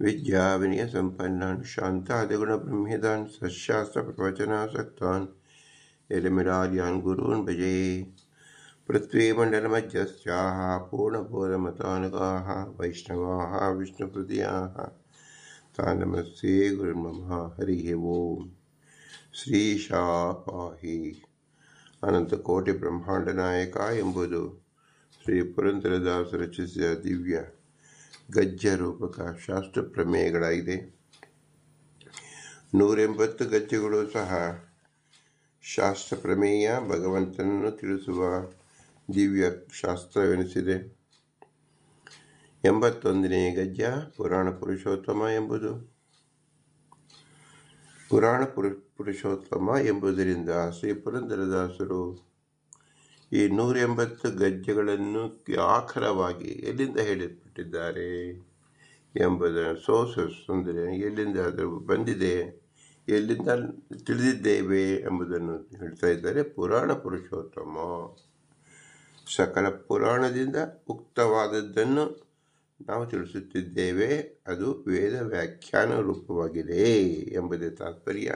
दयानिधिं विद्याविनयसम्पन्नान् शान्तादिगुणब्रह्मिदान् सशास्त्रप्रवचनासक्तान् यलमिरार्यान् गुरून् भजे पृथ्वीमण्डलमध्यस्थाः पूर्णबोधमतानुगाः वैष्णवाः विष्णुहृदयाः तान् नमस्ते गुरुर्मम हरिः ओम् ಶ್ರೀಶಾ ಪಾಹಿ ಅನಂತಕೋಟಿ ಬ್ರಹ್ಮಾಂಡ ನಾಯಕ ಎಂಬುದು ಶ್ರೀ ಪುರಂದರದಾಸ ರಚಿಸಿದ ದಿವ್ಯ ಗಜ್ಜ ರೂಪಕ ಶಾಸ್ತ್ರ ಪ್ರಮೇಯಗಳಾಗಿದೆ. ನೂರೆಂಬತ್ತು ಗಜ್ಜೆಗಳು ಸಹ ಶಾಸ್ತ್ರ ಪ್ರಮೇಯ ಭಗವಂತನನ್ನು ತಿಳಿಸುವ ದಿವ್ಯ ಶಾಸ್ತ್ರವೆನಿಸಿದೆ. ಎಂಬತ್ತೊಂದನೇ ಗಜ್ಜ ಪುರಾಣ ಪುರುಷೋತ್ತಮ ಎಂಬುದು. ಪುರಾಣ ಪುರು, ಪುರುಷೋತ್ತಮ ಎಂಬುದರಿಂದ ಶ್ರೀ ಪುರಂದರದಾಸರು ಈ ನೂರ ಎಂಬತ್ತು ಗಜ್ಜೆಗಳನ್ನು ಆಖರವಾಗಿ ಎಲ್ಲಿಂದ ಹೇಳಿಬಿಟ್ಟಿದ್ದಾರೆ ಎಂಬುದರ ಸೋಸಸ್ ಅಂದರೆ ಎಲ್ಲಿಂದ ಅದು ಬಂದಿದೆ, ಎಲ್ಲಿಂದ ತಿಳಿದಿದ್ದೇವೆ ಎಂಬುದನ್ನು ಹೇಳ್ತಾ ಇದ್ದಾರೆ ಪುರಾಣ ಪುರುಷೋತ್ತಮ. ಸಕಲ ಪುರಾಣದಿಂದ ಉಕ್ತವಾದದ್ದನ್ನು ನಾವು ತಿಳಿಸುತ್ತಿದ್ದೇವೆ, ಅದು ವೇದ ವ್ಯಾಖ್ಯಾನ ರೂಪವಾಗಿದೆ ಎಂಬುದೇ ತಾತ್ಪರ್ಯ.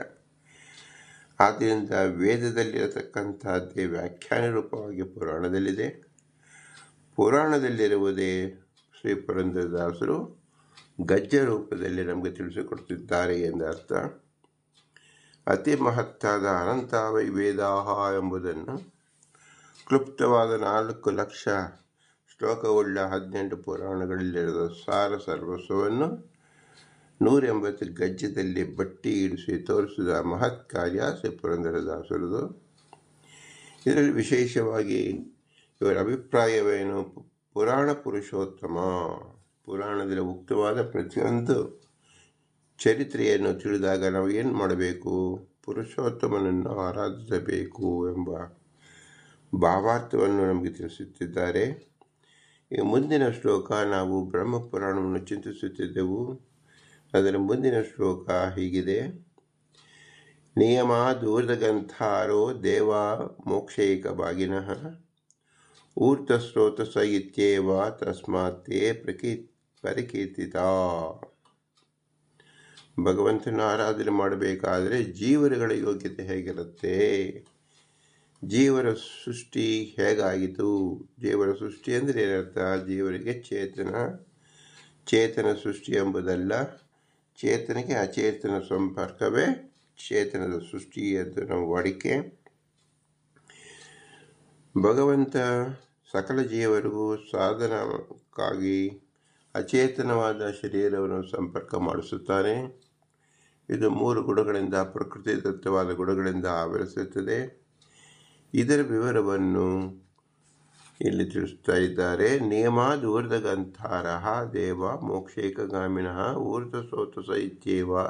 ಆದ್ದರಿಂದ ವೇದದಲ್ಲಿರತಕ್ಕಂಥದ್ದೇ ವ್ಯಾಖ್ಯಾನ ರೂಪವಾಗಿ ಪುರಾಣದಲ್ಲಿದೆ. ಪುರಾಣದಲ್ಲಿರುವುದೇ ಶ್ರೀ ಪುರಂದರದಾಸರು ಗಜ್ಜ ರೂಪದಲ್ಲಿ ನಮಗೆ ತಿಳಿಸಿಕೊಡ್ತಿದ್ದಾರೆ ಎಂದರ್ಥ. ಅತಿ ಮಹತ್ತಾದ ಅನಂತಾವೈ ವೇದಾಹ ಎಂಬುದನ್ನು ಕ್ಲುಪ್ತವಾದ ನಾಲ್ಕು ಲಕ್ಷ ಶ್ಲೋಕವುಳ್ಳ ಹದಿನೆಂಟು ಪುರಾಣಗಳಲ್ಲಿರುವ ಸಾರ ಸರ್ವಸ್ವವನ್ನು ನೂರ ಎಂಬತ್ತು ಗಜ್ಜದಲ್ಲಿ ಬಟ್ಟಿ ಇಡಿಸಿ ತೋರಿಸಿದ ಮಹತ್ ಕಾರ್ಯ ಶ್ರೀ ಪುರಂದರದಾಸರದು. ಇದರಲ್ಲಿ ವಿಶೇಷವಾಗಿ ಇವರ ಅಭಿಪ್ರಾಯವೇನು? ಪುರಾಣ ಪುರುಷೋತ್ತಮ. ಪುರಾಣದಲ್ಲಿ ಉಕ್ತವಾದ ಪ್ರತಿಯೊಂದು ಚರಿತ್ರೆಯನ್ನು ತಿಳಿದಾಗ ನಾವು ಏನು ಮಾಡಬೇಕು? ಪುರುಷೋತ್ತಮನನ್ನು ಆರಾಧಿಸಬೇಕು ಎಂಬ ಭಾವಾರ್ಥವನ್ನು ನಮಗೆ ತಿಳಿಸುತ್ತಿದ್ದಾರೆ. ಈ ಮುಂದಿನ ಶ್ಲೋಕ ನಾವು ಬ್ರಹ್ಮಪುರಾಣವನ್ನು ಚಿಂತಿಸುತ್ತಿದ್ದೆವು. ಅದರ ಮುಂದಿನ ಶ್ಲೋಕ ಹೀಗಿದೆ. ನಿಯಮ ದೂರ್ದಗಂಥಾರೋ ದೇವ ಮೋಕ್ಷೈಕ ಬಾಗಿನ ಊರ್ತಸ್ರೋತಸ ಇತ್ಯೇವ ತಸ್ಮಾತ್ತೇ ಪ್ರಕೀ, ಪರಿಕೀರ್ತಿತ. ಭಗವಂತನ ಆರಾಧನೆ ಮಾಡಬೇಕಾದರೆ ಜೀವರುಗಳ ಯೋಗ್ಯತೆ ಹೇಗಿರುತ್ತೆ? ಜೀವರ ಸೃಷ್ಟಿ ಹೇಗಾಯಿತು ಜೀವರ ಸೃಷ್ಟಿ ಅಂದರೆ ಏನರ್ಥ? ಜೀವರಿಗೆ ಚೇತನ. ಚೇತನ ಸೃಷ್ಟಿ ಎಂಬುದಲ್ಲ ಚೇತನಕ್ಕೆ ಅಚೇತನ ಸಂಪರ್ಕವೇ ಚೇತನದ ಸೃಷ್ಟಿ ಎಂದು ನಾವು ವಾಡಿಕೆ. ಭಗವಂತ ಸಕಲ ಜೀವರಿಗೂ ಸಾಧನಕ್ಕಾಗಿ ಅಚೇತನವಾದ ಶರೀರವನ್ನು ಸಂಪರ್ಕ ಮಾಡಿಸುತ್ತಾನೆ. ಇದು ಮೂರು ಗುಣಗಳಿಂದ, ಪ್ರಕೃತಿ ದತ್ತವಾದ ಗುಣಗಳಿಂದ ಆವರಿಸುತ್ತದೆ. ಇದರ ವಿವರವನ್ನು ಇಲ್ಲಿ ತಿಳಿಸ್ತಾ ಇದ್ದಾರೆ ನಿಯಮ ಊರ್ಧಗಂಧಾರ ದೇವ ಮೋಕ್ಷೇಕಗಾಮಿನಃ ಊರ್ಧ ಸೋತಸ ಇತ್ಯೇವ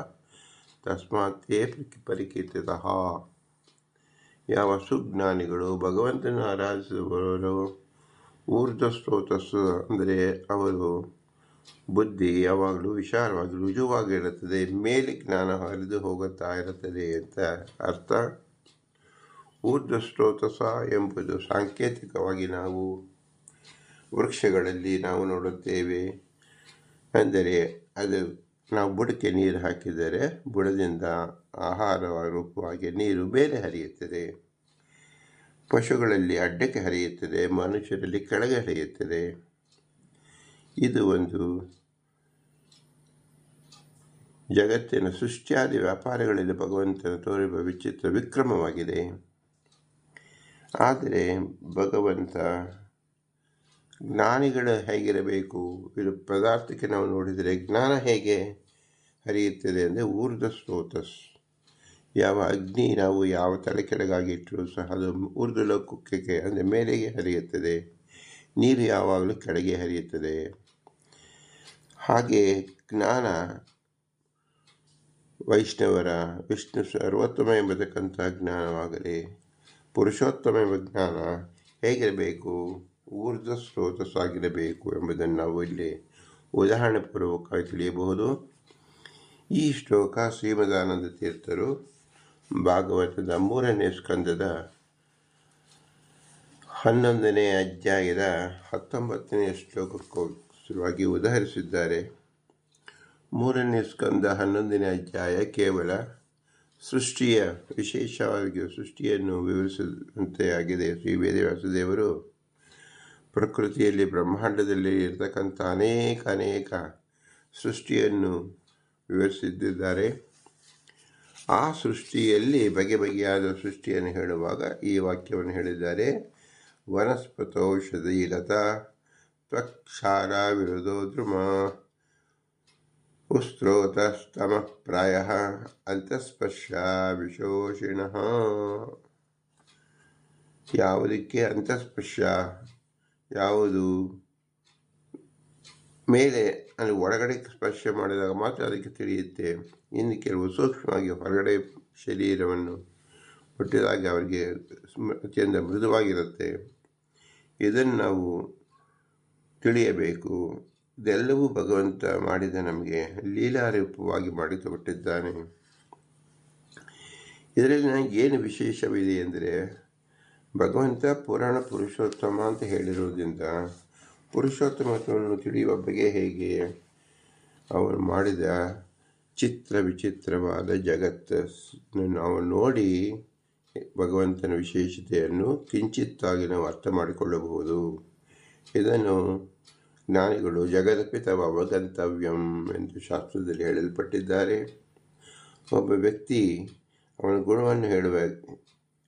ತಸ್ಮಾತ್ತೇ ಪರಿಕೀರ್ತಿತ. ಯಾವ ಸುಜ್ಞಾನಿಗಳು ಭಗವಂತನ ಆರಾಧಿಸುವವರು ಊರ್ಧ ಸ್ರೋತಸ್ಸು ಅಂದರೆ ಅವರು ಬುದ್ಧಿ ಯಾವಾಗಲೂ ವಿಶಾಲವಾಗಿ ರುಜುವಾಗಿರುತ್ತದೆ ಮೇಲೆ ಜ್ಞಾನ ಹರಿದು ಹೋಗುತ್ತಾ ಇರುತ್ತದೆ ಅಂತ ಅರ್ಥ. ಊರ್ಧ್ವ ಸ್ರೋತಸ ಎಂಬುದು ಸಾಂಕೇತಿಕವಾಗಿ ನಾವು ವೃಕ್ಷಗಳಲ್ಲಿ ನಾವು ನೋಡುತ್ತೇವೆ. ಅಂದರೆ ಅದು ನಾವು ಬುಡಕ್ಕೆ ನೀರು ಹಾಕಿದರೆ ಬುಡದಿಂದ ಆಹಾರ ರೂಪವಾಗಿ ನೀರು ಬೇರೆ ಹರಿಯುತ್ತದೆ. ಪಶುಗಳಲ್ಲಿ ಅಡ್ಡಕ್ಕೆ ಹರಿಯುತ್ತದೆ, ಮನುಷ್ಯರಲ್ಲಿ ಕೆಳಗೆ ಹರಿಯುತ್ತದೆ. ಇದು ಒಂದು ಜಗತ್ತಿನ ಸೃಷ್ಟಿಯಾದಿ ವ್ಯಾಪಾರಗಳಲ್ಲಿ ಭಗವಂತನ ತೋರಿರುವ ವಿಚಿತ್ರ ವಿಕ್ರಮವಾಗಿದೆ. ಆದರೆ ಭಗವಂತ ಜ್ಞಾನಿಗಳು ಹೇಗಿರಬೇಕು? ಇದು ಪದಾರ್ಥಕ್ಕೆ ನಾವು ನೋಡಿದರೆ ಜ್ಞಾನ ಹೇಗೆ ಹರಿಯುತ್ತದೆ ಅಂದರೆ ಊರ್ಧ ಸ್ರೋತಸ್. ಯಾವ ಅಗ್ನಿ ನಾವು ಯಾವ ತಲೆ ಕೆಳಗಾಗಿ ಇಟ್ಟರೂ ಸಹ ಅದು ಊರ್ಧ ಲೋಕಕ್ಕೆ ಅಂದರೆ ಮೇಲೆಗೆ ಹರಿಯುತ್ತದೆ, ನೀರು ಯಾವಾಗಲೂ ಕೆಳಗೆ ಹರಿಯುತ್ತದೆ. ಹಾಗೆ ಜ್ಞಾನ ವೈಷ್ಣವರ ವಿಷ್ಣು ಸರ್ವೋತ್ತಮ ಎಂಬತಕ್ಕಂಥ ಜ್ಞಾನವಾಗಲಿ ಪುರುಷೋತ್ತಮ ವಿಜ್ಞಾನ ಜ್ಞಾನ ಹೇಗಿರಬೇಕು? ಊರ್ಧ್ವ ಸ್ರೋತಸ್ಸಾಗಿರಬೇಕು ಎಂಬುದನ್ನು ನಾವು ಇಲ್ಲಿ ಉದಾಹರಣೆ ಪೂರ್ವಕವಾಗಿ ತಿಳಿಯಬಹುದು. ಈ ಶ್ಲೋಕ ಶ್ರೀಮದಾನಂದ ತೀರ್ಥರು ಭಾಗವತದ ಮೂರನೇ ಸ್ಕಂದದ ಹನ್ನೊಂದನೇ ಅಧ್ಯಾಯದ ಹತ್ತೊಂಬತ್ತನೇ ಶ್ಲೋಕಕ್ಕೋಸ್ಕರವಾಗಿ ಉದಾಹರಿಸಿದ್ದಾರೆ. ಮೂರನೇ ಸ್ಕಂದ ಹನ್ನೊಂದನೇ ಅಧ್ಯಾಯ ಕೇವಲ ಸೃಷ್ಟಿಯ ವಿಶೇಷವಾಗಿ ಸೃಷ್ಟಿಯನ್ನು ವಿವರಿಸಿದಂತೆ ಆಗಿದೆ ಶ್ರೀ ವೇದವ್ಯಾಸದೇವರು. ಪ್ರಕೃತಿಯಲ್ಲಿ, ಬ್ರಹ್ಮಾಂಡದಲ್ಲಿ ಇರತಕ್ಕಂಥ ಅನೇಕ ಅನೇಕ ಸೃಷ್ಟಿಯನ್ನು ವಿವರಿಸಿದ್ದಾರೆ. ಆ ಸೃಷ್ಟಿಯಲ್ಲಿ ಬಗೆ ಬಗೆಯಾದ ಸೃಷ್ಟಿಯನ್ನು ಹೇಳುವಾಗ ಈ ವಾಕ್ಯವನ್ನು ಹೇಳಿದ್ದಾರೆ. ವನಸ್ಪತೌಷಧಿ ಲತಾ ತ್ವಕ್ಷಾರ ವಿರೋಧೋ ಉಸ್ತ್ರೋತಸ್ತಮ ಪ್ರಾಯ ಅಂತಸ್ಪರ್ಶ ವಿಶೋಷಿಣ ಯಾವುದಕ್ಕೆ ಅಂತಸ್ಪರ್ಶ ಯಾವುದು ಮೇಲೆ ಅಲ್ಲಿ ಒಳಗಡೆ ಸ್ಪರ್ಶ ಮಾಡಿದಾಗ ಮಾತ್ರ ಅದಕ್ಕೆ ತಿಳಿಯುತ್ತೆ. ಇನ್ನು ಕೆಲವು ಸೂಕ್ಷ್ಮವಾಗಿ ಹೊರಗಡೆ ಶರೀರವನ್ನು ಹುಟ್ಟಿದಾಗ ಅವರಿಗೆ ಅತ್ಯಂತ ಮೃದುವಾಗಿರುತ್ತೆ. ಇದನ್ನು ನಾವು ತಿಳಿಯಬೇಕು. ಇದೆಲ್ಲವೂ ಭಗವಂತ ಮಾಡಿದ ನಮಗೆ ಲೀಲಾರೂಪವಾಗಿ ಮಾಡಿಕೊಟ್ಟಿದ್ದಾನೆ. ಇದರಲ್ಲಿ ನನಗೆ ಏನು ವಿಶೇಷವಿದೆ ಅಂದರೆ ಭಗವಂತ ಪುರಾಣ ಪುರುಷೋತ್ತಮ ಅಂತ ಹೇಳಿರುವುದರಿಂದ ಪುರುಷೋತ್ತಮತ್ವವನ್ನು ತಿಳಿಯುವ ಬಗೆ ಹೇಗೆ? ಅವರು ಮಾಡಿದ ಚಿತ್ರ ವಿಚಿತ್ರವಾದ ಜಗತ್ತನ್ನು ನಾವು ನೋಡಿ ಭಗವಂತನ ವಿಶೇಷತೆಯನ್ನು ಕಿಂಚಿತ್ತಾಗಿ ನಾವು ಅರ್ಥ ಮಾಡಿಕೊಳ್ಳಬಹುದು. ಇದನ್ನು ಜ್ಞಾನಿಗಳು ಜಗದಪಿತವ ಅವಗಂತವ್ಯಂ ಎಂದು ಶಾಸ್ತ್ರದಲ್ಲಿ ಹೇಳಲ್ಪಟ್ಟಿದ್ದಾರೆ. ಒಬ್ಬ ವ್ಯಕ್ತಿ ಅವನ ಗುಣವನ್ನು ಹೇಳುವ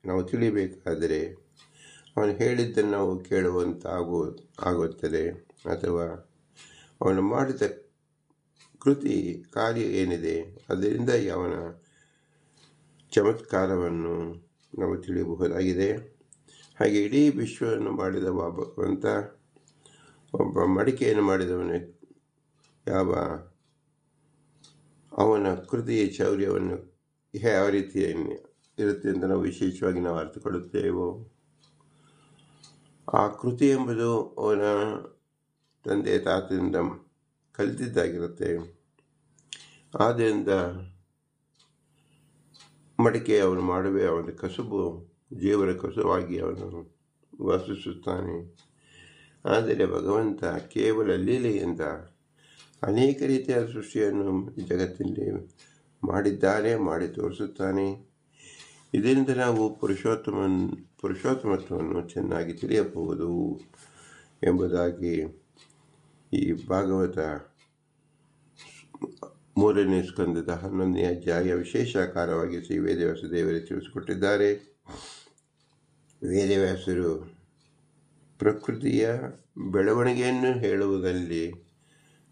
ನಾವು ತಿಳಿಬೇಕಾದರೆ ಅವನು ಹೇಳಿದ್ದನ್ನು ನಾವು ಕೇಳುವಂತ ಆಗೋ ಆಗುತ್ತದೆ. ಅಥವಾ ಅವನು ಮಾಡಿದ ಕೃತಿ ಕಾರ್ಯ ಏನಿದೆ, ಅದರಿಂದ ಅವನ ಚಮತ್ಕಾರವನ್ನು ನಾವು ತಿಳಿಯಬಹುದಾಗಿದೆ. ಹಾಗೆ ಇಡೀ ವಿಶ್ವವನ್ನು ಮಾಡಿದ ಭಗವಂತ ಒಬ್ಬ ಮಡಿಕೆಯನ್ನು ಮಾಡಿದವನು ಯಾವ? ಅವನ ಕೃತಿಯ ಶೌರ್ಯವನ್ನು ಯಾವ ರೀತಿಯ ಇರುತ್ತೆ ಅಂತ ನಾವು ವಿಶೇಷವಾಗಿ ನಾವು ಅರ್ಥಕೊಳ್ಳುತ್ತೇವೋ ಆ ಕೃತಿ ಎಂಬುದು ಅವನ ತಂದೆ ತಾತದಿಂದ ಕಲಿತಿದ್ದಾಗಿರುತ್ತೆ. ಆದ್ದರಿಂದ ಮಡಿಕೆ ಅವನು ಮಾಡುವೆ, ಅವನ ಕಸುಬು ಜೀವನ ಕಸುವಾಗಿ ಅವನು ವಾಸಿಸುತ್ತಾನೆ. ಆದರೆ ಭಗವಂತ ಕೇವಲ ಲೀಲೆಯಿಂದ ಅನೇಕ ರೀತಿಯ ಸೃಷ್ಟಿಯನ್ನು ಜಗತ್ತಿನಲ್ಲಿ ಮಾಡಿದ್ದಾನೆ, ಮಾಡಿ ತೋರಿಸುತ್ತಾನೆ. ಇದರಿಂದ ನಾವು ಪುರುಷೋತ್ತಮ ಪುರುಷೋತ್ತಮತ್ವವನ್ನು ಚೆನ್ನಾಗಿ ತಿಳಿಯಬಹುದು ಎಂಬುದಾಗಿ ಈ ಭಾಗವತ ಮೂರನೇ ಸ್ಕಂದದ ಹನ್ನೊಂದನೇ ಅಧ್ಯಾಯ ವಿಶೇಷಾಕಾರವಾಗಿ ಶ್ರೀ ವೇದವ್ಯಾಸ ದೇವರು ತಿಳಿಸಿಕೊಟ್ಟಿದ್ದಾರೆ. ವೇದವ್ಯಾಸರು ಪ್ರಕೃತಿಯ ಬೆಳವಣಿಗೆಯನ್ನು ಹೇಳುವುದಲ್ಲಿ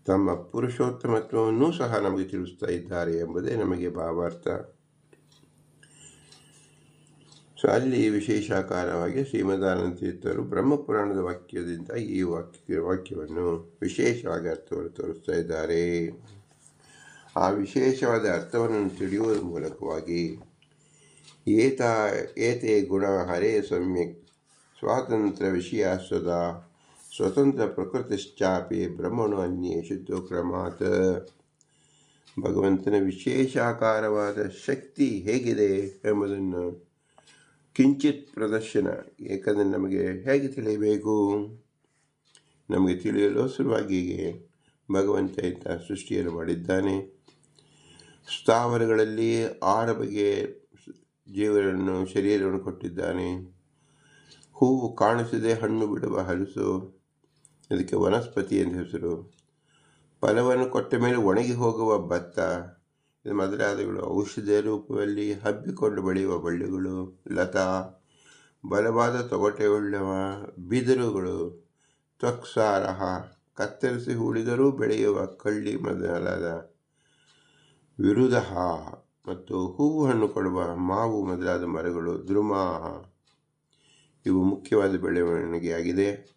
ತಮ್ಮ ಪುರುಷೋತ್ತಮತ್ವವನ್ನು ಸಹ ನಮಗೆ ತಿಳಿಸ್ತಾ ಇದ್ದಾರೆ ಎಂಬುದೇ ನಮಗೆ ಭಾವಾರ್ಥ. ಸೊ, ಅಲ್ಲಿ ವಿಶೇಷಾಕಾರವಾಗಿ ಶ್ರೀಮದಾನಂದ ತೀರ್ಥರು ಬ್ರಹ್ಮಪುರಾಣದ ವಾಕ್ಯದಿಂದ ಈ ವಾಕ್ಯ, ವಾಕ್ಯವನ್ನು ವಿಶೇಷವಾಗಿ ಅರ್ಥವನ್ನು ತೋರಿಸ್ತಾ ಇದ್ದಾರೆ. ಆ ವಿಶೇಷವಾದ ಅರ್ಥವನ್ನು ತಿಳಿಯುವ ಮೂಲಕವಾಗಿ ಏತ, ಏತೆ ಗುಣ ಹರೇ ಸಮ್ಯಕ್ ಸ್ವಾತಂತ್ರ್ಯ ವಿಷಯ ಸದಾ ಸ್ವತಂತ್ರ ಪ್ರಕೃತಿಶ್ಚಾಪಿ ಬ್ರಹ್ಮಣು ಶುದ್ಧ ಕ್ರಮಾತ್. ಭಗವಂತನ ವಿಶೇಷಾಕಾರವಾದ ಶಕ್ತಿ ಹೇಗಿದೆ ಎಂಬುದನ್ನು ಕಿಂಚಿತ್ ಪ್ರದರ್ಶನ ಏಕೆಂದರೆ ನಮಗೆ ಹೇಗೆ ತಿಳಿಯಬೇಕು? ನಮಗೆ ತಿಳಿಯಲು ಸುಲಭವಾಗಿ ಭಗವಂತ ಇಂಥ ಸೃಷ್ಟಿಯನ್ನು ಮಾಡಿದ್ದಾನೆ. ಸ್ಥಾವರಗಳಲ್ಲಿ ಆರ ಬಗೆಯ ಜೀವನವನ್ನು ಶರೀರವನ್ನು ಕೊಟ್ಟಿದ್ದಾನೆ. ಹೂವು ಕಾಣಿಸದೆ ಹಣ್ಣು ಬಿಡುವ ಹಲಸು ಇದಕ್ಕೆ ವನಸ್ಪತಿ ಎಂದು ಹೆಸರು. ಫಲವನ್ನು ಕೊಟ್ಟ ಮೇಲೆ ಒಣಗಿ ಹೋಗುವ ಭತ್ತ. ಇದು ಮೊದಲಾದಗಳು ಔಷಧಿಯ ರೂಪದಲ್ಲಿ ಹಬ್ಬಿಕೊಂಡು ಬೆಳೆಯುವ ಬಳ್ಳಿಗಳು, ಲತಾ, ಬಲವಾದ ತೊಗಟೆಯುಳ್ಳವ ಬಿದಿರುಗಳು, ತ್ವಕ್ಸಾರಹ, ಕತ್ತರಿಸಿ ಹೂಡಿದರೂ ಬೆಳೆಯುವ ಕಳ್ಳಿ ಮೊದಲಾದ ವಿರುದಹ, ಮತ್ತು ಹೂವು ಹಣ್ಣು ಕೊಡುವ ಮಾವು ಮೊದಲಾದ ಮರಗಳು ದ್ರುಮಾಹ. ಇವು ಮುಖ್ಯವಾದ ಬೆಳವಣಿಗೆಯಾಗಿದೆ.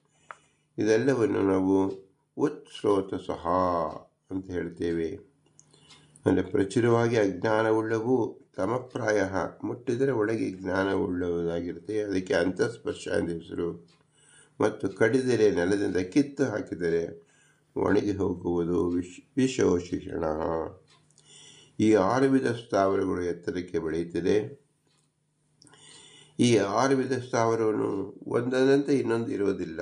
ಇದೆಲ್ಲವನ್ನು ನಾವು ಉತ್ಸ್ರೋತ ಸಹ ಅಂತ ಹೇಳ್ತೇವೆ. ಅಂದರೆ ಪ್ರಚುರವಾಗಿ ಅಜ್ಞಾನವುಳ್ಳವು ತಮಪ್ರಾಯ ಮುಟ್ಟಿದರೆ ಒಳಗೆ ಜ್ಞಾನವುಳ್ಳವುದಾಗಿರುತ್ತೆ. ಅದಕ್ಕೆ ಅಂತಸ್ಪರ್ಶ ಎಂದು ಹೆಸರು. ಮತ್ತು ಕಡಿದರೆ ನೆಲದಿಂದ ಕಿತ್ತು ಹಾಕಿದರೆ ಒಣಗಿ ಹೋಗುವುದು ವಿಶ್ ವಿಶೋಷಿಷಣ ಈ ಆರು ವಿಧ ಸ್ಥಾವರಗಳು ಎತ್ತರಕ್ಕೆ ಬೆಳೆಯುತ್ತಿದೆ. ಈ ಆರು ವಿಧ ಸ್ಥಾವರವನ್ನು ಒಂದನಂತೆ ಇನ್ನೊಂದು ಇರುವುದಿಲ್ಲ.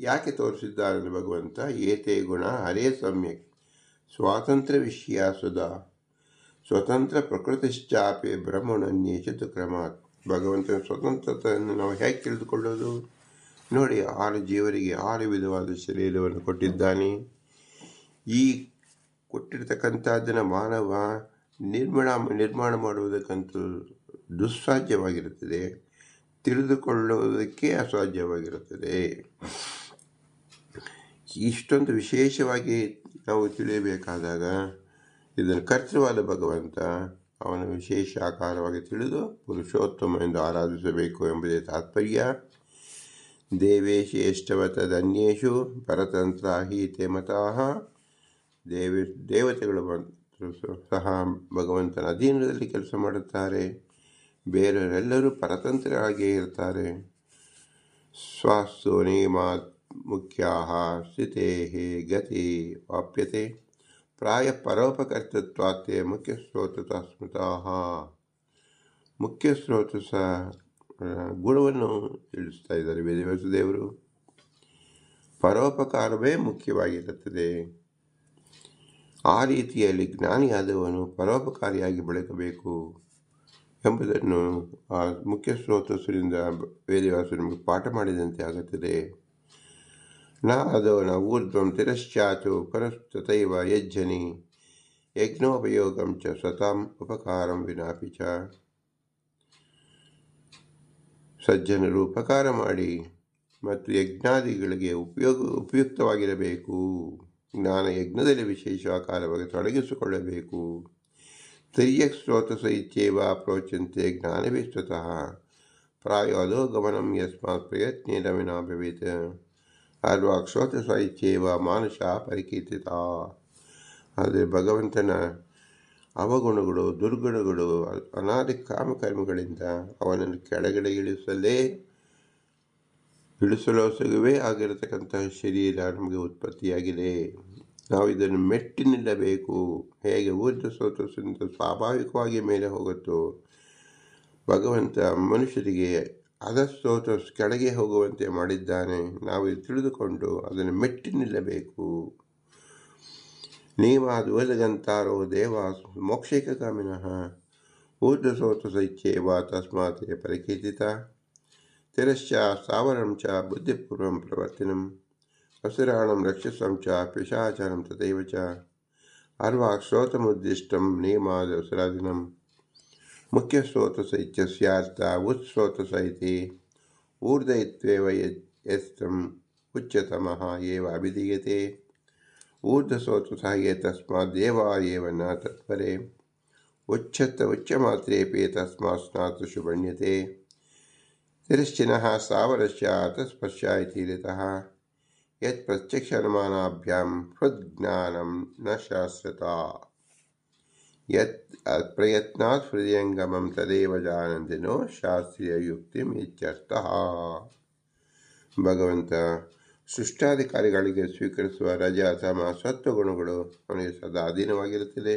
ಯಾಕೆ ತೋರಿಸಿದ್ದಾರೆ ಭಗವಂತ? ಏತೇ ಗುಣ, ಹರೇ ಸಮ್ಯಕ್ ಸ್ವಾತಂತ್ರ್ಯ ವಿಷಯ ಸುಧಾ, ಸ್ವತಂತ್ರ ಪ್ರಕೃತಿಶ್ಚಾಪೆ ಬ್ರಹ್ಮಣನ್ಯೇಚಿತು ಕ್ರಮಾತ್. ಭಗವಂತನ ಸ್ವತಂತ್ರತೆಯನ್ನು ನಾವು ಹೇಗೆ ತಿಳಿದುಕೊಳ್ಳೋದು ನೋಡಿ, ಆರು ಜೀವರಿಗೆ ಆರು ವಿಧವಾದ ಶರೀರವನ್ನು ಕೊಟ್ಟಿದ್ದಾನೆ. ಈ ಕೊಟ್ಟಿರ್ತಕ್ಕಂಥದ್ದನ್ನು ಮಾನವ ನಿರ್ಮಾಣ ನಿರ್ಮಾಣ ಮಾಡುವುದಕ್ಕಂತೂ ದುಸ್ಸಾಧ್ಯವಾಗಿರುತ್ತದೆ. ತಿಳಿದುಕೊಳ್ಳುವುದಕ್ಕೆ ಅಸಾಧ್ಯವಾಗಿರುತ್ತದೆ. ಇಷ್ಟೊಂದು ವಿಶೇಷವಾಗಿ ನಾವು ತಿಳಿಯಬೇಕಾದಾಗ, ಇದನ್ನು ಕರ್ತೃವಾದ ಭಗವಂತ ಅವನ ವಿಶೇಷ ಆಕಾರವಾಗಿ ತಿಳಿದು ಪುರುಷೋತ್ತಮ ಎಂದು ಆರಾಧಿಸಬೇಕು ಎಂಬುದೇ ತಾತ್ಪರ್ಯ. ದೇವೇಶು ತದನ್ಯೇಷು ಪರತಂತ್ರ ಹೀತೆ ಮತಃ ದೇವಿ ದೇವತೆಗಳು ಸಹ ಭಗವಂತನ ಅಧೀನದಲ್ಲಿ ಕೆಲಸ ಮಾಡುತ್ತಾರೆ. ಬೇರೆಯವರೆಲ್ಲರೂ ಪರತಂತ್ರರಾಗಿಯೇ ಇರ್ತಾರೆ ಸ್ವಾಸ್ತು ನಿಯಮಾತ್ ಮುಖ್ಯಾ ಸ್ಥಿತೇ ಗತಿ ವಾಪ್ಯತೆ. ಪ್ರಾಯ ಪರೋಪಕರ್ತೃತ್ವಾತೆ ಮುಖ್ಯ ಸ್ರೋತ ಸ್ಮೃತಃ ಮುಖ್ಯ ಸ್ರೋತ ಸಹ ಗುಣವನ್ನು ತಿಳಿಸ್ತಾ ಇದ್ದಾರೆ ವೇದವ್ಯಾಸದೇವರು. ಪರೋಪಕಾರವೇ ಮುಖ್ಯವಾಗಿರುತ್ತದೆ. ಆ ರೀತಿಯಲ್ಲಿ ಜ್ಞಾನಿಯಾದವನು ಪರೋಪಕಾರಿಯಾಗಿ ಬೆಳಕಬೇಕು. ಎಂಬುದನ್ನು ಆ ಮುಖ್ಯ ಸ್ರೋತಸ್ಸರಿಂದ ವೇದವ್ಯಾಸರು ನಿಮಗೆ ಪಾಠ ಮಾಡಿದಂತೆ ಆಗುತ್ತದೆ. ನ ಅದೋನ ಊರ್ಧ್ವಂ ತಿರಶ್ಚಾಚು ಪರಸ್ತತೈವ ಯಜ್ಜನಿ, ಯಜ್ಞೋಪಯೋಗಂ ಚ ಸತಾಂ ಉಪಕಾರಂ ವಿನಾಪಿ ಚ. ಸಜ್ಜನರು ಉಪಕಾರ ಮಾಡಿ ಮತ್ತು ಯಜ್ಞಾದಿಗಳಿಗೆ ಉಪಯೋಗ, ಉಪಯುಕ್ತವಾಗಿರಬೇಕು. ಜ್ಞಾನ ಯಜ್ಞದಲ್ಲಿ ವಿಶೇಷ ಆಕಾರವಾಗಿ ತೊಡಗಿಸಿಕೊಳ್ಳಬೇಕು. ತಿರ್ಯಕ್ ಸ್ರೋತಸ ಇಚ್ಛೇವ ಪ್ರೋಚ್ಯಂತೆ ಜ್ಞಾನವೇ ಸ್ವತಃ ಪ್ರಾಯ ಅದೋ ಗಮನಂ ಯಸ್ಮಾತ್ ಪ್ರಯತ್ನೇನ ವಿನಾ ಭವೇತ್ ಅಲ್ವಾ ಕ್ಷೋತಸ ಸಾಹಿತ್ಯವ ಮಾನುಷ ಪರಿಕೀರ್ತಿತ ಆದರೆ ಭಗವಂತನ ಅವಗುಣಗಳು ದುರ್ಗುಣಗಳು ಅನಾದಿ ಕಾಮಕರ್ಮಗಳಿಂದ ಅವನನ್ನು ಕೆಳಗಡೆ ಇಳಿಸಲೇ ಇಳಿಸಲೋಸಗುವೇ ಆಗಿರತಕ್ಕಂತಹ ಶರೀರ ನಮಗೆ ಉತ್ಪತ್ತಿಯಾಗಿದೆ ನಾವು ಇದನ್ನು ಮೆಟ್ಟಿ ನಿಲ್ಲಬೇಕು ಹೇಗೆ ಊರ್ಜ ಸ್ರೋತಸ್ಸಿಂದ ಸ್ವಾಭಾವಿಕವಾಗಿ ಮೇಲೆ ಹೋಗುತ್ತೋ, ಭಗವಂತ ಮನುಷ್ಯರಿಗೆ ಅದಸ್ತೋತ ಕೆಳಗೆ ಹೋಗುವಂತೆ ಮಾಡಿದ್ದಾನೆ. ನಾವು ತಿಳಿದುಕೊಂಡು ಅದನ್ನು ಮೆಟ್ಟಿ ನಿಲ್ಲಬೇಕು ನೀವಾದ ಒಲಗಂತಾರೋ ದೇವ ಮೋಕ್ಷೈಕ ಕಾಮಿನಃ ಊರ್ಧ್ವಸೋತ ಸೈಚ್ಯೇವ ತಸ್ಮಾತ್ ಪರಿಕೀರ್ತಿತ. ತಿರಶ್ಚ ಸ್ಥಾವರಂ ಚ ಬುದ್ಧಿಪೂರ್ವಂ ಪ್ರವರ್ತಿನಂ. असुराण रक्षसम च पिशाचरं तथैव च। मुख्य नियमादसुरादिनं मुख्यस्रोतस इत्यस्यार्था उत्स्रोतस इति ऊर्धयित्वेव यस्तम् उच्चतमः एव अभिधीयते। ऊर्ध्वस्रोतसः ये तस्माद्देवा न तत्परे। उच्छत उच्चमात्रेऽपि तस्मात् स्नातुषु मन्यते तिरश्चिनः ಸಾವರಸ್ಯ ಪ್ರತ್ಯಕ್ಷ ಅನುಮಾನಾಭ್ಯಾಂ ಯತ್ ಹೃದ್ಜ್ಞಾನಂ ನ ಶಾಶ್ವತ ಯತ್ ಪ್ರಯತ್ನಾತ್ ಹೃದಯಂಗಮಂ ತದೇವ ಜಾನಂದಿನೋ ಶಾಸ್ತ್ರೀಯ ಯುಕ್ತಿ ಇತ್ಯರ್ಥ ಭಗವಂತ ಸೃಷ್ಟಾಧಿಕಾರಿಗಳಿಗೆ ಸ್ವೀಕರಿಸುವ ರಜ ತಮ ಸತ್ವಗುಣಗಳು ಅವನಿಗೆ ಸದಾ ಅಧೀನವಾಗಿರುತ್ತದೆ.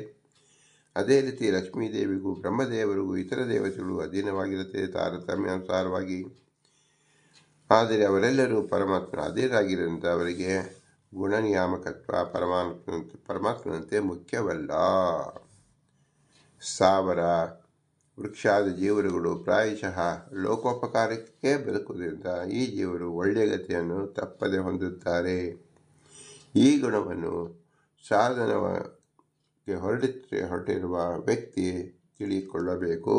ಅದೇ ರೀತಿ ಲಕ್ಷ್ಮೀದೇವಿಗೂ ಬ್ರಹ್ಮದೇವರಿಗೂ ಇತರ ದೇವತೆಗಳು ಅಧೀನವಾಗಿರುತ್ತದೆ ತಾರತಮ್ಯಾನುಸಾರವಾಗಿ. ಆದರೆ ಅವರೆಲ್ಲರೂ ಪರಮಾತ್ಮನ ಅಧೀನರಾಗಿರುವಂಥ ಅವರಿಗೆ ಗುಣನಿಯಾಮಕತ್ವ ಪರಮಾತ್ಮ ಪರಮಾತ್ಮನಂತೆ ಮುಖ್ಯವಲ್ಲ. ಸಾವರ ವೃಕ್ಷಾದ ಜೀವರುಗಳು ಪ್ರಾಯಶಃ ಲೋಕೋಪಕಾರಕ್ಕೆ ಬದುಕುವುದರಿಂದ ಈ ಜೀವರು ಒಳ್ಳೆಯ ಗತಿಯನ್ನು ತಪ್ಪದೆ ಹೊಂದುತ್ತಾರೆ. ಈ ಗುಣವನ್ನು ಸಾಧನವಾಗಿ ಹೊರಡುತ್ತೆ ಹೊರಟಿರುವ ವ್ಯಕ್ತಿ ತಿಳಿಕೊಳ್ಳಬೇಕು.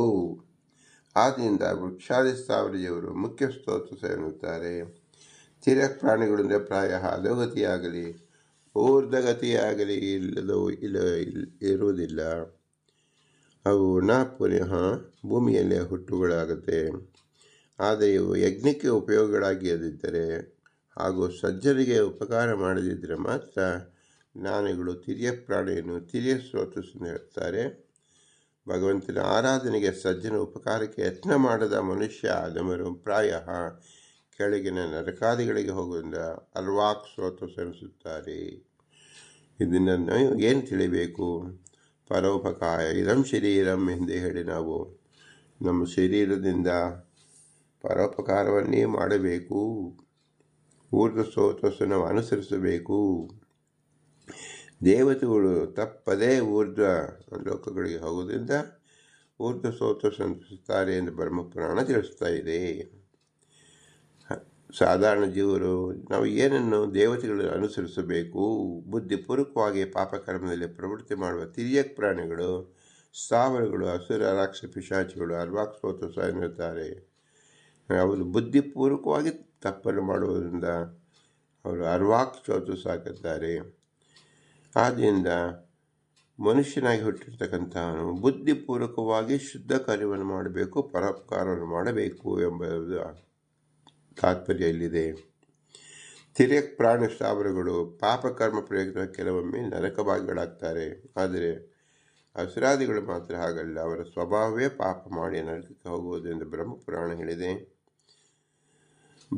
ಆದ್ದರಿಂದ ವೃಕ್ಷಾದಿ ಸ್ಥಾವರಿಯವರು ಮುಖ್ಯ ಸ್ತೋತ್ರ ಎನ್ನುತ್ತಾರೆ ತಿರಕ್ ಪ್ರಾಣಿಗಳಿಂದ ಪ್ರಾಯ ಅಧೋಗತಿಯಾಗಲಿ ಊರ್ಧಗತಿಯಾಗಲಿ ಇಲ್ಲದೋ ಇಲ್ಲ ಇರುವುದಿಲ್ಲ. ಅವು ನ ಪುನಃ ಭೂಮಿಯಲ್ಲಿ ಹುಟ್ಟುಗಳಾಗುತ್ತೆ. ಆದರೆ ಇವು ಯಜ್ಞಕ್ಕೆ ಉಪಯೋಗಗಳಾಗಿಯದಿದ್ದರೆ ಹಾಗೂ ಸಜ್ಜರಿಗೆ ಉಪಕಾರ ಮಾಡದಿದ್ದರೆ ಮಾತ್ರ ಜ್ಞಾನಿಗಳು ತಿರಿಯ ಪ್ರಾಣಿಯನ್ನು ತಿರಿಯ ಸ್ರೋತಸ್ಸನ್ನು ಹೇಳ್ತಾರೆ ಭಗವಂತನ ಆರಾಧನೆಗೆ ಸಜ್ಜನ ಉಪಕಾರಕ್ಕೆ ಯತ್ನ ಮಾಡದ ಮನುಷ್ಯ ಅದಮರು ಪ್ರಾಯ ಕೆಳಗಿನ ನರಕಾದಿಗಳಿಗೆ ಹೋಗುವುದರಿಂದ ಅಲ್ವಾಕ್ ಸ್ರೋತಸ್ ಸರಿಸುತ್ತಾರೆ ಇದನ್ನು ಏನು ತಿಳಿಬೇಕು? ಪರೋಪಕಾಯ ಇದಂ ಶರೀರಂ ಎಂದು ಹೇಳಿ ನಾವು ನಮ್ಮ ಶರೀರದಿಂದ ಪರೋಪಕಾರವನ್ನೇ ಮಾಡಬೇಕು. ಸ್ರೋತಸ್ಸನ್ನು ನಾವು ಅನುಸರಿಸಬೇಕು. ದೇವತೆಗಳು ತಪ್ಪದೇ ಊರ್ಧ್ವ ಲೋಕಗಳಿಗೆ ಹೋಗೋದ್ರಿಂದ ಊರ್ಧ್ವ ಸ್ತೋತ್ರ ಸಂತಿಸುತ್ತಾರೆ ಎಂದು ಬ್ರಹ್ಮಪುರಾಣ ತಿಳಿಸ್ತಾ ಇದೆ. ಸಾಧಾರಣ ಜೀವರು, ನಾವು ಏನನ್ನು ದೇವತೆಗಳು ಅನುಸರಿಸಬೇಕು? ಬುದ್ಧಿಪೂರ್ವಕವಾಗಿ ಪಾಪಕರ್ಮದಲ್ಲಿ ಪ್ರವೃತ್ತಿ ಮಾಡುವ ತಿರಿಯ ಪ್ರಾಣಿಗಳು ಸ್ಥಾವರಗಳು ಹಸುರ ರಾಕ್ಷ ಪಿಶಾಚಿಗಳು, ಅರ್ವಾಕ್ ಸ್ತೋತ್ರ ಎನ್ನುತ್ತಾರೆ. ಅವರು ಬುದ್ಧಿಪೂರ್ವಕವಾಗಿ ತಪ್ಪನ್ನು ಮಾಡುವುದರಿಂದ ಅವರು ಅರ್ವಾಕ್ ಸ್ತೋತ್ರ ಸಾಕುತ್ತಾರೆ ಆದ್ದರಿಂದ ಮನುಷ್ಯನಾಗಿ ಹುಟ್ಟಿರ್ತಕ್ಕಂಥವನು ಬುದ್ಧಿಪೂರ್ವಕವಾಗಿ ಶುದ್ಧ ಕಾರ್ಯವನ್ನು ಮಾಡಬೇಕು, ಪರೋಪಕಾರವನ್ನು ಮಾಡಬೇಕು ಎಂಬುದು ತಾತ್ಪರ್ಯ ಇಲ್ಲಿದೆ. ತಿರ್ಯಕ್ ಪ್ರಾಣಿ ಸ್ಥಾವರಗಳು ಪಾಪಕರ್ಮ ಪ್ರಯುಕ್ತ ಕೆಲವೊಮ್ಮೆ ನರಕಭಾಗಿಗಳಾಗ್ತಾರೆ. ಆದರೆ ಅಸುರಾದಿಗಳು ಮಾತ್ರ ಹಾಗಲ್ಲ, ಅವರ ಸ್ವಭಾವವೇ ಪಾಪ ಮಾಡಿ ನರಕಕ್ಕೆ ಹೋಗುವುದು ಎಂದು ಬ್ರಹ್ಮಪುರಾಣ ಹೇಳಿದೆ.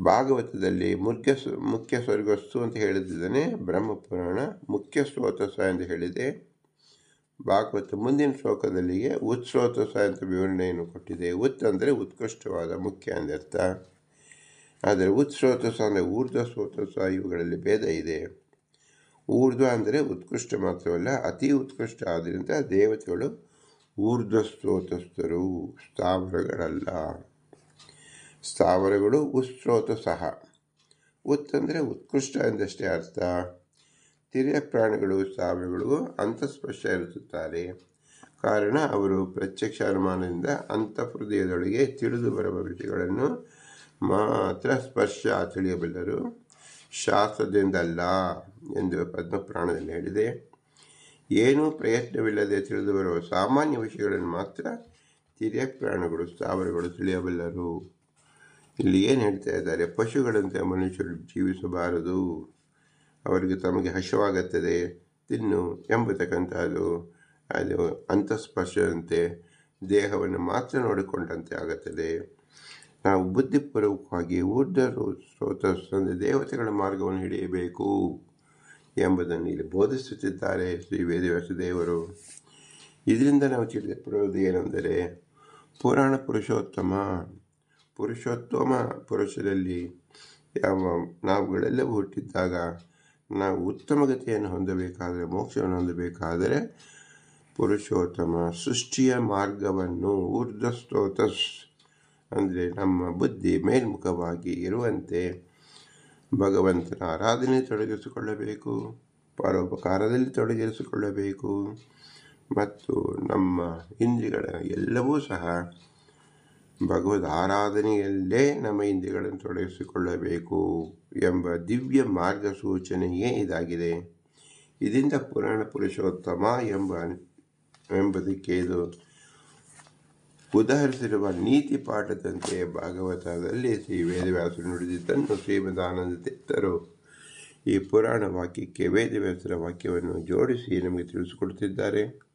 ಭಾಗವತದಲ್ಲಿ ಮುಖ್ಯ ಮುಖ್ಯ ಸ್ವರ್ಗಸ್ತು ಅಂತ ಹೇಳಿದ್ದಾನೆ, ಬ್ರಹ್ಮಪುರಾಣ ಮುಖ್ಯ ಸ್ರೋತಸ ಎಂದು ಹೇಳಿದೆ. ಭಾಗವತ ಮುಂದಿನ ಶ್ಲೋಕದಲ್ಲಿಗೆ ಉತ್ಸ್ರೋತಸ ಅಂತ ವಿವರಣೆಯನ್ನು ಕೊಟ್ಟಿದೆ. ಉತ್ ಅಂದರೆ ಉತ್ಕೃಷ್ಟವಾದ, ಮುಖ್ಯ ಅಂದರ್ಥ ಆದರೆ ಉತ್ಸ್ರೋತಸ ಅಂದರೆ ಊರ್ಧ್ವ ಸ್ರೋತಸ ಇವುಗಳಲ್ಲಿ ಭೇದ ಇದೆ. ಊರ್ಧ್ವ ಅಂದರೆ ಉತ್ಕೃಷ್ಟ ಮಾತ್ರವಲ್ಲ, ಅತಿ ಉತ್ಕೃಷ್ಟ ಆದ್ದರಿಂದ ದೇವತೆಗಳು ಊರ್ಧ್ವ ಸ್ರೋತಸ್ಥರು ಸ್ಥಾವರಗಳಲ್ಲ. ಸ್ಥಾವರಗಳು ಉತ್ಸ್ರೋತ ಸಹ. ಉತ್ ಅಂದರೆ ಉತ್ಕೃಷ್ಟ ಎಂದಷ್ಟೇ ಅರ್ಥ. ತಿರಿಯ ಪ್ರಾಣಿಗಳು ಸ್ಥಾವರಗಳು ಅಂತಸ್ಪರ್ಶ ಇರುತ್ತಾರೆ ಕಾರಣ ಅವರು ಪ್ರತ್ಯಕ್ಷ ಅನುಮಾನದಿಂದ ಅಂತಃಹೃದಯದೊಳಗೆ ತಿಳಿದು ಬರುವ ವಿಷಯಗಳನ್ನು ಮಾತ್ರ ಸ್ಪರ್ಶ ತಿಳಿಯಬಲ್ಲರು. ಶಾಸ್ತ್ರದಿಂದಲ್ಲ ಎಂದು ಪದ್ಮಪುರಾಣದಲ್ಲಿ ಹೇಳಿದೆ. ಏನೂ ಪ್ರಯತ್ನವಿಲ್ಲದೆ ತಿಳಿದು ಬರುವ ಸಾಮಾನ್ಯ ವಿಷಯಗಳನ್ನು ಮಾತ್ರ ತಿರಿಯ ಪ್ರಾಣಿಗಳು ಸ್ಥಾವರಗಳು ತಿಳಿಯಬಲ್ಲರು. ಇಲ್ಲಿ ಏನು ಹೇಳ್ತಾ ಇದ್ದಾರೆ? ಪಶುಗಳಂತೆ ಮನುಷ್ಯರು ಜೀವಿಸಬಾರದು. ಅವರಿಗೆ ತಮಗೆ ಹಶವಾಗುತ್ತದೆ. ತಿನ್ನು ಎಂಬತಕ್ಕಂಥದ್ದು, ಅದು ಅಂತಸ್ಪರ್ಶದಂತೆ, ದೇಹವನ್ನು ಮಾತ್ರ ನೋಡಿಕೊಂಡಂತೆ ಆಗುತ್ತದೆ. ನಾವು ಬುದ್ಧಿಪೂರ್ವಕವಾಗಿ ಊರ್ಧ ಸ್ರೋತಸ್ಸಂದ ದೇವತೆಗಳ ಮಾರ್ಗವನ್ನು ಹಿಡಿಯಬೇಕು ಎಂಬುದನ್ನು ಇಲ್ಲಿ ಬೋಧಿಸುತ್ತಿದ್ದಾರೆ ಶ್ರೀ ವೇದವ್ಯಾಸ ದೇವರು ಇದರಿಂದ ನಾವು ತಿಳಿದುಕೊಳ್ಳುವುದು ಏನೆಂದರೆ, ಪುರಾಣ ಪುರುಷೋತ್ತಮ ಪುರುಷೋತ್ತಮ ಪುರುಷರಲ್ಲಿ ಯಾವ ನಾವುಗಳೆಲ್ಲವೂ ಹುಟ್ಟಿದ್ದಾಗ ನಾವು ಉತ್ತಮ ಗತಿಯನ್ನು ಹೊಂದಬೇಕಾದರೆ, ಮೋಕ್ಷವನ್ನು ಹೊಂದಬೇಕಾದರೆ ಪುರುಷೋತ್ತಮ ಸೃಷ್ಟಿಯ ಮಾರ್ಗವನ್ನು ಊರ್ಧ್ವಸ್ತೋತಸ್ ಅಂದರೆ ನಮ್ಮ ಬುದ್ಧಿ ಮೇಲ್ಮುಖವಾಗಿ ಇರುವಂತೆ ಭಗವಂತನ ಆರಾಧನೆ ತೊಡಗಿಸಿಕೊಳ್ಳಬೇಕು, ಪರೋಪಕಾರದಲ್ಲಿ ತೊಡಗಿಸಿಕೊಳ್ಳಬೇಕು. ಮತ್ತು ನಮ್ಮ ಇಂದ್ರಿಯಗಳ ಎಲ್ಲವೂ ಸಹ ಭಗವದ್ ಆರಾಧನೆಯಲ್ಲೇ ನಮ್ಮ ಇಂದ್ರಿಯಗಳನ್ನು ತೊಡಗಿಸಿಕೊಳ್ಳಬೇಕು ಎಂಬ ದಿವ್ಯ ಮಾರ್ಗಸೂಚನೆಯೇ ಇದಾಗಿದೆ. ಇದರಿಂದ ಪುರಾಣ ಪುರುಷೋತ್ತಮ ಎಂಬ ಎಂಬುದಕ್ಕೆ ಇದು ಉದಾಹರಿಸಿರುವ ನೀತಿ ಪಾಠದಂತೆ ಭಾಗವತದಲ್ಲಿ ಶ್ರೀ ವೇದವ್ಯಾಸರು ನುಡಿದಿದ್ದನ್ನು ಶ್ರೀಮದಾನಂದ ತೀರ್ಥರು ಈ ಪುರಾಣ ವಾಕ್ಯಕ್ಕೆ ವೇದವ್ಯಾಸರ ವಾಕ್ಯವನ್ನು ಜೋಡಿಸಿ ನಮಗೆ ತಿಳಿಸಿಕೊಡುತ್ತಿದ್ದಾರೆ.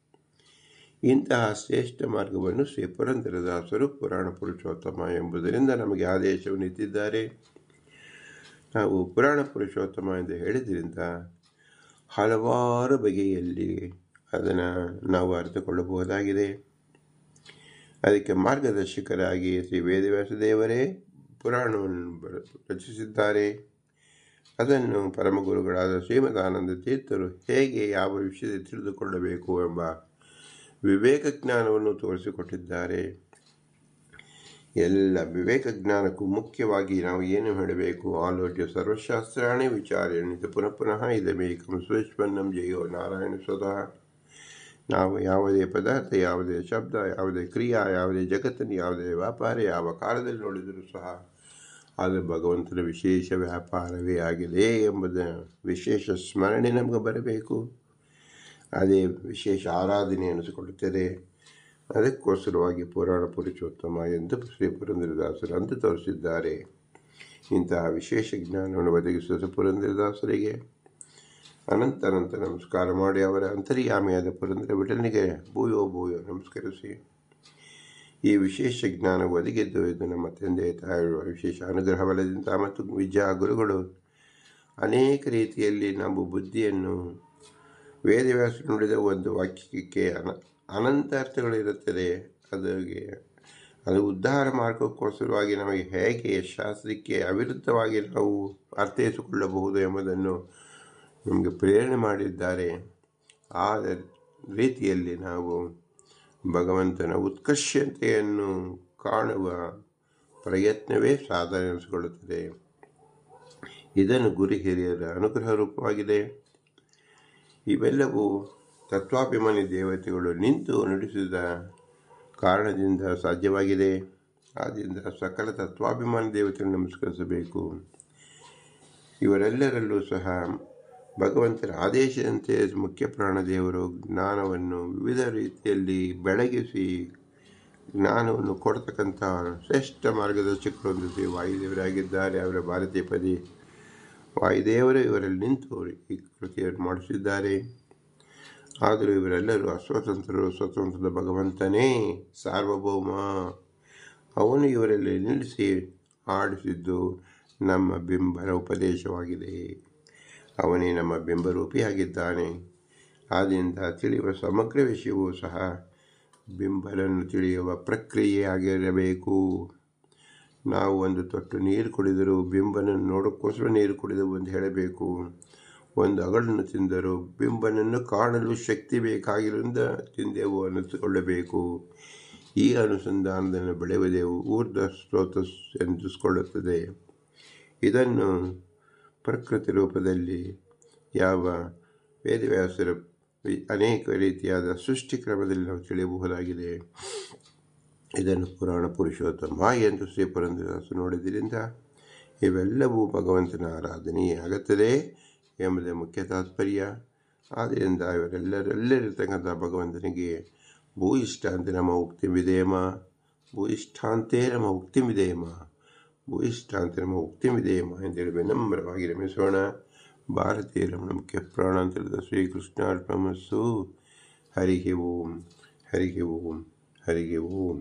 ಇಂತಹ ಶ್ರೇಷ್ಠ ಮಾರ್ಗವನ್ನು ಶ್ರೀ ಪುರಂದರದಾಸರು ಪುರಾಣ ಪುರುಷೋತ್ತಮ ಎಂಬುದರಿಂದ ನಮಗೆ ಆದೇಶವನ್ನು ಇಟ್ಟಿದ್ದಾರೆ. ನಾವು ಪುರಾಣ ಪುರುಷೋತ್ತಮ ಎಂದು ಹೇಳಿದ್ರಿಂದ ಹಲವಾರು ಬಗೆಯಲ್ಲಿ ಅದನ್ನು ನಾವು ಅರಿತುಕೊಳ್ಳಬಹುದಾಗಿದೆ. ಅದಕ್ಕೆ ಮಾರ್ಗದರ್ಶಕರಾಗಿ ಶ್ರೀ ವೇದವ್ಯಾಸ ದೇವರೇ ಪುರಾಣವನ್ನು ರಚಿಸಿದ್ದಾರೆ. ಅದನ್ನು ಪರಮಗುರುಗಳಾದ ಶ್ರೀಮದಾನಂದ ತೀರ್ಥರು ಹೇಗೆ ಯಾವ ವಿಷಯದಲ್ಲಿ ತಿಳಿದುಕೊಳ್ಳಬೇಕು ಎಂಬ ವಿವೇಕ ಜ್ಞಾನವನ್ನು ತೋರಿಸಿಕೊಟ್ಟಿದ್ದಾರೆ. ಎಲ್ಲ ವಿವೇಕ ಜ್ಞಾನಕ್ಕೂ ಮುಖ್ಯವಾಗಿ ನಾವು ಏನು ಹೇಳಬೇಕು? ಆಲೋಚ್ಯ ಸರ್ವಶಾಸ್ತ್ರಾಣಿ ವಿಚಾರಣೆ ಪುನಃ ಪುನಃ ಇದಮೇಕಂ ಸುಷ್ಪನ್ನಂ ಜಯೋ ನಾರಾಯಣ ಸ್ವತಃ. ನಾವು ಯಾವುದೇ ಪದಾರ್ಥ, ಯಾವುದೇ ಶಬ್ದ, ಯಾವುದೇ ಕ್ರಿಯಾ, ಯಾವುದೇ ಜಗತ್ತನ್ನು, ಯಾವುದೇ ವ್ಯಾಪಾರ, ಯಾವ ಕಾಲದಲ್ಲಿ ನೋಡಿದರೂ ಸಹ ಅದು ಭಗವಂತನ ವಿಶೇಷ ವ್ಯಾಪಾರವೇ ಆಗಿದೆ ಎಂಬುದ ವಿಶೇಷ ಸ್ಮರಣೆ ನಮಗೆ ಬರಬೇಕು. ಅದೇ ವಿಶೇಷ ಆರಾಧನೆ ಅನಿಸಿಕೊಳ್ಳುತ್ತದೆ ಅದಕ್ಕೋಸ್ಕರವಾಗಿ ಪುರಾಣ ಪುರುಷೋತ್ತಮ ಎಂದು ಶ್ರೀ ಪುರಂದರದಾಸರು ಅಂತ ತೋರಿಸಿದ್ದಾರೆ. ಇಂತಹ ವಿಶೇಷ ಜ್ಞಾನವನ್ನು ಒದಗಿಸಿದ ಪುರಂದರದಾಸರಿಗೆ ಅನಂತ ಅನಂತ ನಮಸ್ಕಾರ ಮಾಡಿ ಅವರ ಅಂತರ್ಯಾಮಿಯಾದ ಪುರಂದರ ಬಿಡನಿಗೆ ಭೂಯೋ ಭೂಯೋ ನಮಸ್ಕರಿಸಿ. ಈ ವಿಶೇಷ ಜ್ಞಾನ ಒದಗಿದ್ದು ಇದು ನಮ್ಮ ತಂದೆ ತಾಯಿರುವ ವಿಶೇಷ ಅನುಗ್ರಹ ಬಲದಿಂದ ಮತ್ತು ವಿದ್ಯಾ ಗುರುಗಳು ಅನೇಕ ರೀತಿಯಲ್ಲಿ ನಮ್ಮ ಬುದ್ಧಿಯನ್ನು ವೇದವ್ಯಾಸ ನುಡಿದ ಒಂದು ವಾಕ್ಯಕ್ಕೆ ಅನ ಅನಂತ ಅರ್ಥಗಳಿರುತ್ತದೆ ಅದಕ್ಕೆ, ಅದು ಉದ್ಧಾರ ಮಾರ್ಗಕ್ಕೋಸ್ಕರವಾಗಿ ನಮಗೆ ಹೇಗೆ ಶಾಸ್ತ್ರಕ್ಕೆ ಅವಿರುದ್ಧವಾಗಿ ನಾವು ಅರ್ಥೈಸಿಕೊಳ್ಳಬಹುದು ಎಂಬುದನ್ನು ನಮಗೆ ಪ್ರೇರಣೆ ಮಾಡಿದ್ದಾರೆ. ಆ ರೀತಿಯಲ್ಲಿ ನಾವು ಭಗವಂತನ ಉತ್ಕರ್ಷತೆಯನ್ನು ಕಾಣುವ ಪ್ರಯತ್ನವೇ ಸಾಧನೆ ಎನಿಸಿಕೊಳ್ಳುತ್ತದೆ. ಇದನ್ನು ಗುರು ಹಿರಿಯರ ಅನುಗ್ರಹ ರೂಪವಾಗಿದೆ. ಇವೆಲ್ಲವೂ ತತ್ವಾಭಿಮಾನಿ ದೇವತೆಗಳು ನಿಂತು ನುಡಿಸಿದ ಕಾರಣದಿಂದ ಸಾಧ್ಯವಾಗಿದೆ. ಆದ್ದರಿಂದ ಸಕಲ ತತ್ವಾಭಿಮಾನಿ ದೇವತೆಗಳನ್ನು ನಮಸ್ಕರಿಸಬೇಕು. ಇವರೆಲ್ಲರಲ್ಲೂ ಸಹ ಭಗವಂತನ ಆದೇಶದಂತೆ ಮುಖ್ಯ ಪ್ರಾಣದೇವರು ಜ್ಞಾನವನ್ನು ವಿವಿಧ ರೀತಿಯಲ್ಲಿ ಬೆಳಗಿಸಿ ಜ್ಞಾನವನ್ನು ಕೊಡ್ತಕ್ಕಂಥ ಶ್ರೇಷ್ಠ ಮಾರ್ಗದರ್ಶಕರು ಒಂದು ವಾಯುದೇವರಾಗಿದ್ದಾರೆ. ಅವರ ಭಾರತೀಯ ಪದಿ ವಾಯುದೇವರು, ಇವರಲ್ಲಿ ನಿಂತು ಈ ಕೃತಿಯನ್ನು ಮಾಡಿಸಿದ್ದಾರೆ. ಆದರೂ ಇವರೆಲ್ಲರೂ ಅಸ್ವತಂತ್ರರು, ಸ್ವತಂತ್ರದ ಭಗವಂತನೇ, ಸಾರ್ವಭೌಮ. ಅವನು ಇವರಲ್ಲಿ ನಿಲ್ಲಿಸಿ ಆಡಿಸಿದ್ದು ನಮ್ಮ ಬಿಂಬರ ಉಪದೇಶವಾಗಿದೆ. ಅವನೇ ನಮ್ಮ ಬಿಂಬರೂಪಿಯಾಗಿದ್ದಾನೆ. ಆದ್ದರಿಂದ ತಿಳಿಯುವ ಸಮಗ್ರ ವಿಷಯವೂ ಸಹ ಬಿಂಬರನ್ನು ತಿಳಿಯುವ ಪ್ರಕ್ರಿಯೆಯಾಗಿರಬೇಕು. ನಾವು ಒಂದು ತೊಟ್ಟು ನೀರು ಕುಡಿದರೂ ಬಿಂಬನನ್ನು ನೋಡೋಕ್ಕೋಸ್ಕರ ನೀರು ಕುಡಿದೆವು ಎಂದು ಹೇಳಬೇಕು. ಒಂದು ಅಗಳನ್ನು ತಿಂದರು ಬಿಂಬನನ್ನು ಕಾಣಲು ಶಕ್ತಿ ಬೇಕಾಗಿರುವುದರಿಂದ ತಿಂದೆವು ಅನ್ನಿಸಿಕೊಳ್ಳಬೇಕು. ಈ ಅನುಸಂಧಾನದಲ್ಲಿ ಬೆಳೆಯುವುದೇವು ಊರ್ಧ ಸ್ರೋತ ಎಂದಿಸಿಕೊಳ್ಳುತ್ತದೆ ಇದನ್ನು ಪ್ರಕೃತಿ ರೂಪದಲ್ಲಿ ಯಾವ ವೇದವ್ಯಾಸರ ಅನೇಕ ರೀತಿಯಾದ ಸೃಷ್ಟಿ ಕ್ರಮದಲ್ಲಿ ನಾವು ತಿಳಿಯಬಹುದಾಗಿದೆ. ಇದನ್ನು ಪುರಾಣ ಪುರುಷೋತ್ತಮ ಎಂದು ಶ್ರೀ ಪುರಂದರದಾಸು ನೋಡಿದ್ದರಿಂದ ಇವೆಲ್ಲವೂ ಭಗವಂತನ ಆರಾಧನೆಯೇ ಆಗುತ್ತದೆ ಎಂಬುದೇ ಮುಖ್ಯ ತಾತ್ಪರ್ಯ. ಆದ್ದರಿಂದ ಇವರೆಲ್ಲರೆಲ್ಲರಿರ್ತಕ್ಕಂಥ ಭಗವಂತನಿಗೆ ಭೂಯಿಷ್ಠಾಂತೆ ನಮ್ಮ ಉಕ್ತಿ ವಿಧೇಮ ಭೂಯಿಷ್ಠಾಂತೆ ನಮ್ಮ ಉಕ್ತಿ ವಿಧೇಮ ಅಂತ ನಮ್ಮ ಉಕ್ತಿ ವಿಧೇಮ ಎಂದೇಳಿ ವಿನಮ್ರವಾಗಿ ರಮಿಸೋಣ. ಭಾರತೀಯ ಮುಖ್ಯ ಪ್ರಾಣಾಂತರದ ಶ್ರೀಕೃಷ್ಣಾರ್ಪಣಮಸ್ಸು ಹರಿಗೆ ಓಂ ಹರಿಗೆ ಓಂ ಹರಿಗೆ ಓಂ.